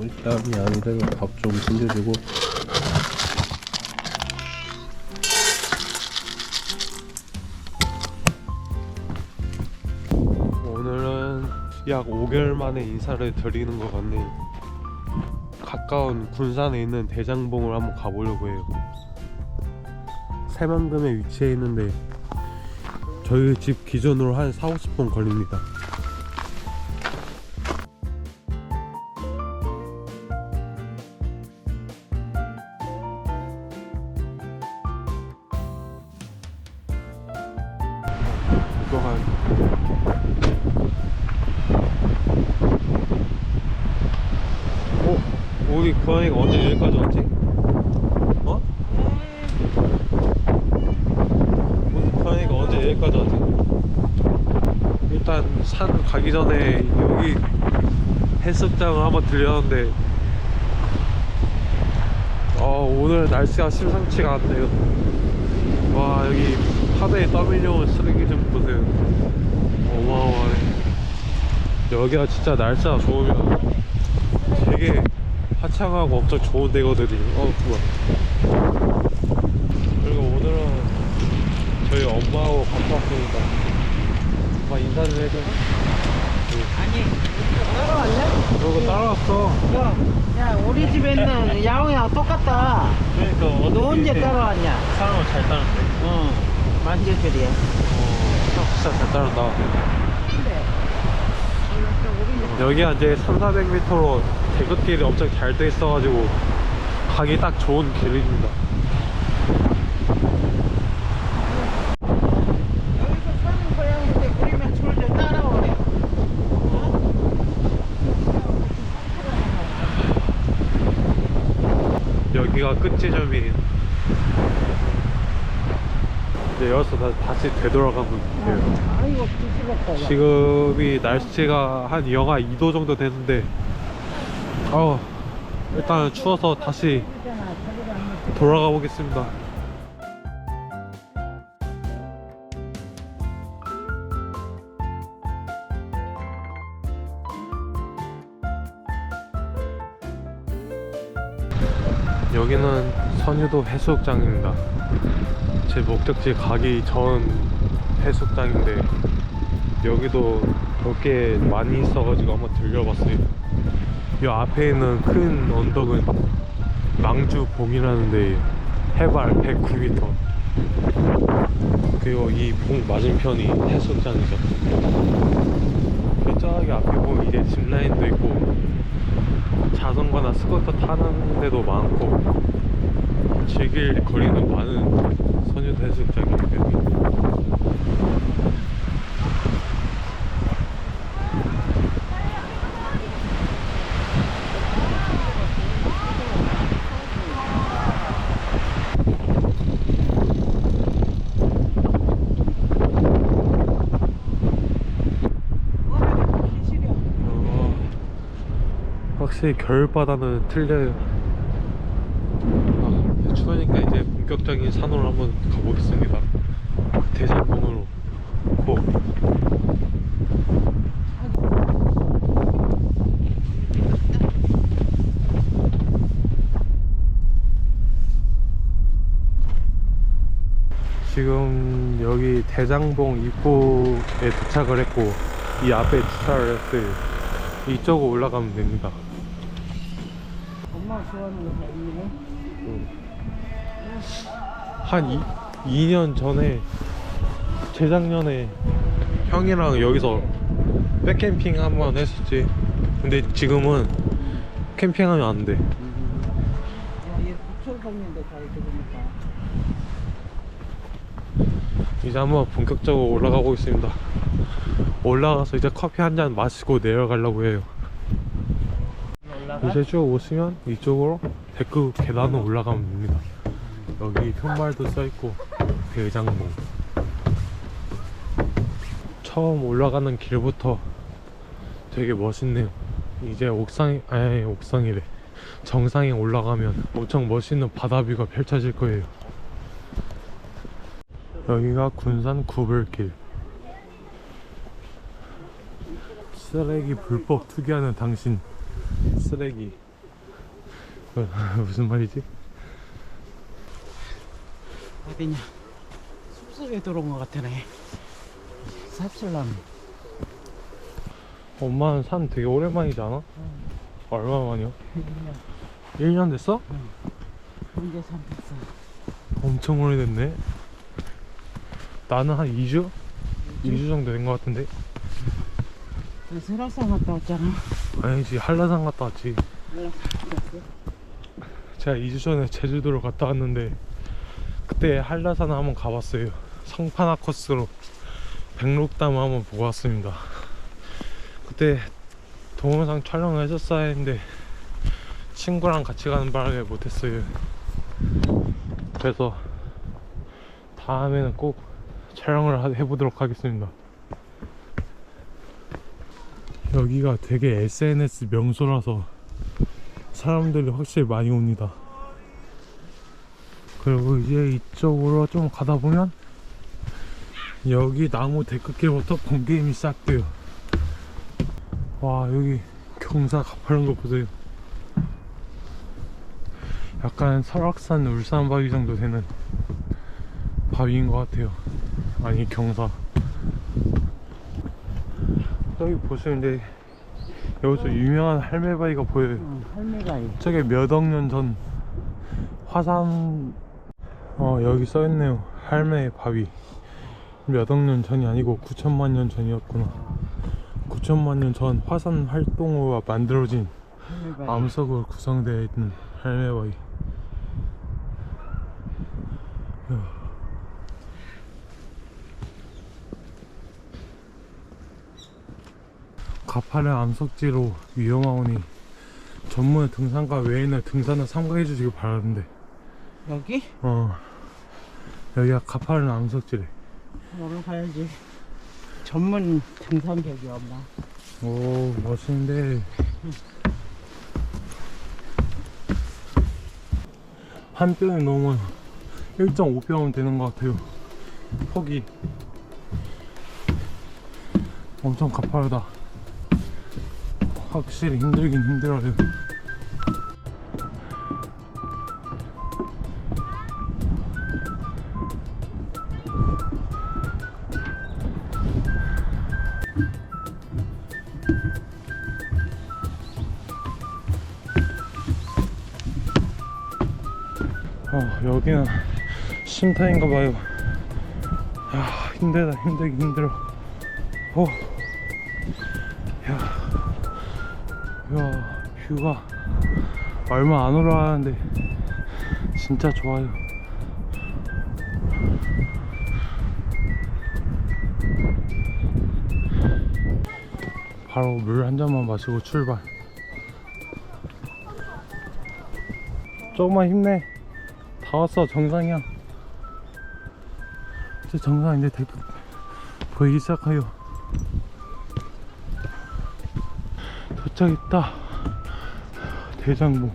일단 양이들 밥좀 챙겨주고. 오늘은 약 5개월 만에 인사를 드리는 것 같네요. 가까운 군산에 있는 대장봉을 한번 가보려고 해요. 새만금에 위치해 있는데 저희 집 기준으로 한 4, 50분 걸립니다 한 어? 우리 고양이가 언제 여기까지 왔지? 어? 우리 고양이가 언제 여기까지 왔지? 일단 산 가기 전에 여기 해수장을 한번 들렸는데 어, 오늘 날씨가 심상치가 않네요 와 여기 파도에 떠밀려온 쓰레기 좀 보세요. 어마어마해 여기가 진짜 날씨가 좋으면 되게 화창하고 엄청 좋은 데거든요. 어 뭐야. 그리고 오늘은 저희 엄마하고 같이 왔습니다. 엄마 인사 좀 해줘. 아니, 따라왔냐? 그러고 따라왔어. 야, 야, 우리 집에 있는 야옹이랑 똑같다. 그러니까 너 언제 따라왔냐? 사람을 잘 따르는데? 응, 만져줄이야. 어 진짜 잘 따른다 근데, 여기가 이제 3, 400m로 대긋길이 엄청 잘 돼 있어가지고 가기 딱 좋은 길입니다. 여기서 사는. 여기가 끝지점이 이제 여기서 다, 돼요. 아이고, 뒤집었다. 야. 지금이 날씨가 한 영하 2도 정도 되는데 어 일단 추워서 다시 돌아가 보겠습니다. 선유도 해수욕장입니다. 제 목적지 가기 전 해수욕장인데 여기도 볼게 많이 있어가지고 한번 들려봤어요. 이 앞에 있는 큰 언덕은 망주봉이라는데 해발 109m 그리고 이 봉 맞은편이 해수욕장이죠 그 저기 앞에 보면 이제 짚라인도 있고 자전거나 스쿠터 타는 데도 많고 즐길 거리는 많은 선유도 해수욕장이에요 여기 확실히 겨울바다는 틀려요. 아, 추우니까 이제 본격적인 산으로 한번 가보겠습니다. 대장봉으로. 고. 지금 여기 대장봉 입구에 도착을 했고 이 앞에 주차를 했어요. 이쪽으로 올라가면 됩니다. 엄마 좋아하는 거 이네. 한 이, 2년 전에 재작년에 형이랑 여기서 백캠핑 한 번 했었지. 근데 지금은 캠핑하면 안 돼. 야, 얘 부천 살는데 잘 들으니까. 이제 한번 본격적으로 올라가고 있습니다. 올라가서 이제 커피 한 잔 마시고 내려가려고 해요. 이제 쭉 오시면 이쪽으로 데크 계단으로 올라가면 됩니다. 여기 편말도 써있고 대장봉 처음 올라가는 길부터 되게 멋있네요. 이제 옥상이 아니 옥상이래 정상에 올라가면 엄청 멋있는 바다뷰가 펼쳐질 거예요. 여기가 군산 구불길 쓰레기 불법 투기하는 당신 쓰레기 그, 무슨 말이지? 어디냐? 숲속에 들어온 것 같으네. 삽슬람. 엄마는 산 되게 오랜만이지 않아? 얼마 만이야? 1년 됐어? 언제 삼켰어? 엄청 오래됐네. 나는 한 2주? 2주 정도 된 것 같은데. 설악산 갔다 왔잖아. 아니지, 한라산 갔다 왔지. 설악산 갔다 왔어? 제가 2주 전에 제주도를 갔다 왔는데, 그때 한라산 한번 가봤어요. 성판화 코스로 백록담 한번 보고 왔습니다. 그때 동영상 촬영을 했었어야 했는데, 친구랑 같이 가는 바람에 못했어요. 그래서 다음에는 꼭 촬영을 하- 해보도록 하겠습니다. 여기가 되게 SNS 명소라서 사람들이 확실히 많이 옵니다. 그리고 이제 이쪽으로 좀 가다 보면 여기 나무 데크길부터 본게임이 시작돼요. 와 여기 경사 가파른 거 보세요. 약간 설악산 울산 바위 정도 되는 바위인 것 같아요. 아니 경사. 저기 보시면 이제 여기서 유명한 할매 바위가 보여요. 응, 할매가 이 저게 몇 억 년 전 화산 어 여기 써있네요. 할매 바위. 몇 억 년 전이 아니고 9천만 년 전이었구나. 9천만 년 전 화산 활동으로 만들어진 암석으로 구성되어 있는 할매 바위. 가파른 암석지로 위험하오니 전문 등산가 외에는 등산을 삼가해 주시길 바라는데. 여기? 어 여기가 가파른 암석지래. 오늘 가야지. 전문 등산객이 엄마. 오 멋있는데. 한 뼘이 넘으면 1.5뼘은 되는 것 같아요. 폭이. 엄청 가파르다. 확실히 힘들긴 힘들어요 여기는 쉼터인가 봐요. 야, 힘들다, 힘들긴 힘들어. 어. 야, 야, 뷰가 얼마 안 올라가는데 진짜 좋아요. 바로 물 한 잔만 마시고 출발. 조금만 힘내. 다 왔어 정상이야. 이제 정상 이제 대 보이기 시작해요 도착했다. 대장부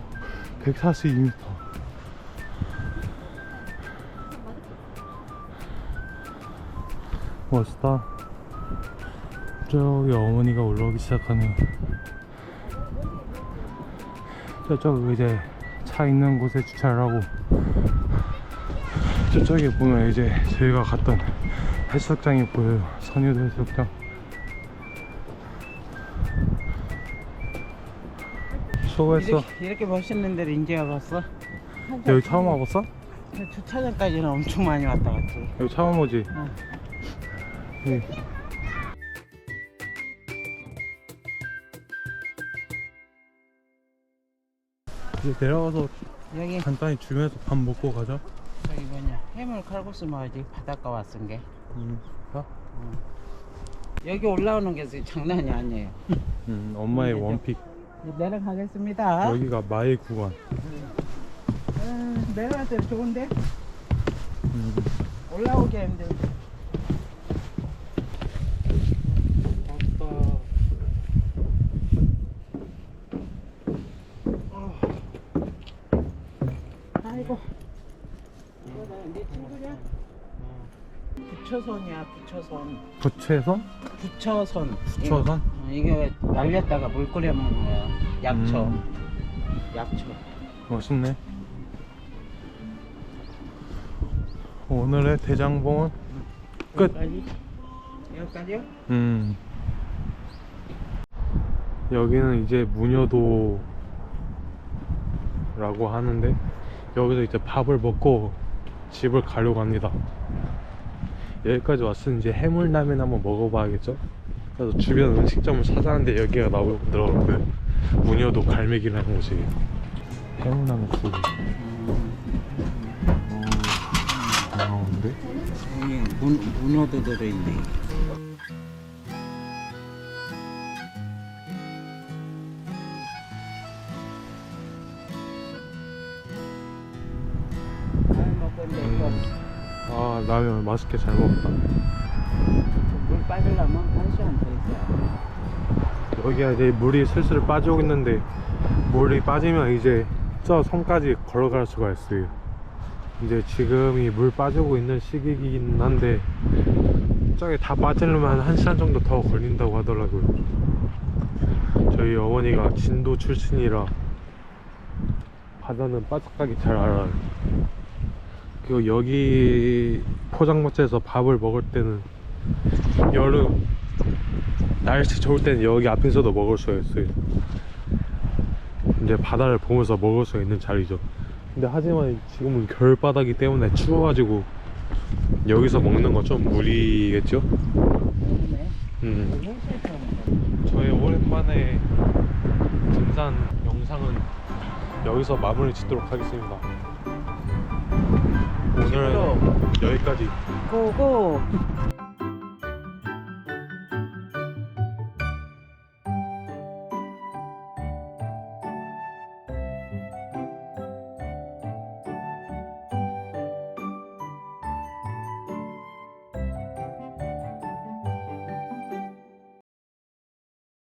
142m 멋있다. 저기 어머니가 올라오기 시작하네요 저쪽 이제 차 있는 곳에 주차를 하고 저쪽에 보면 이제 저희가 갔던 해수욕장이 보여요 선유도 해수욕장 수고했어 이렇게, 이렇게 멋있는 데를 이제 와봤어? 여기 처음 와봤어? 주차장까지는 엄청 많이 왔다 갔지. 여기 처음 오지? 응. 예. 이제 내려가서 여기 간단히 주면서 밥 먹고 가자 저기 뭐냐 해물 칼국수 먹어야지 바닷가 왔은 게. 음, 가? 여기 올라오는 게 장난이 아니에요. 음, 엄마의 네, 네. 원픽 내려가겠습니다. 여기가 마의 구간 아, 내려갈 때 좋은데 음. 올라오기 힘들. 맞다. 아이고. 이거 내 친구냐? 부처선이야 부처선. 부채선? 부처선. 부처선? 이거, 어, 이게 날렸다가 물 끓여 먹는 거야. 약초. 음. 약초. 멋있네. 오늘의 대장봉은 끝. 여기까지? 여기까지요? 음. 여기는 이제 무녀도라고 하는데 여기서 이제 밥을 먹고 집을 가려고 합니다. 여기까지 왔으니 이제 해물라면 한번 먹어봐야겠죠? 그래서 주변 음식점을 찾아봤는데 여기가 나오더라고요. 무녀도 갈매기라는 곳이 해물라면. 어, 나오는데? 문, 문어도 들어있네. 이거 아 라면 맛있게 잘 먹었다. 물 빠지려면 한 시간 더 있어야 여기가 이제 물이 슬슬 빠지고 있는데 물이 빠지면 이제 저 섬까지 걸어갈 수가 있어요. 이제 지금이 물 빠지고 있는 시기이긴 한데 저기 다 빠지려면 한 1시간 정도 더 걸린다고 하더라고요. 저희 어머니가 진도 출신이라 바다는 빠삭하게 잘 알아요. 그리고 여기 포장마차에서 밥을 먹을 때는 여름 날씨 좋을 때는 여기 앞에서도 먹을 수가 있어요. 이제 바다를 보면서 먹을 수 있는 자리죠. 근데 하지만 지금은 겨울바다기 때문에 추워가지고 여기서 먹는 건 좀 무리겠죠? 되네. 음. 헬스에서 저의 오랜만에 등산 영상은 여기서 마무리 짓도록 하겠습니다. 여기까지. 고고.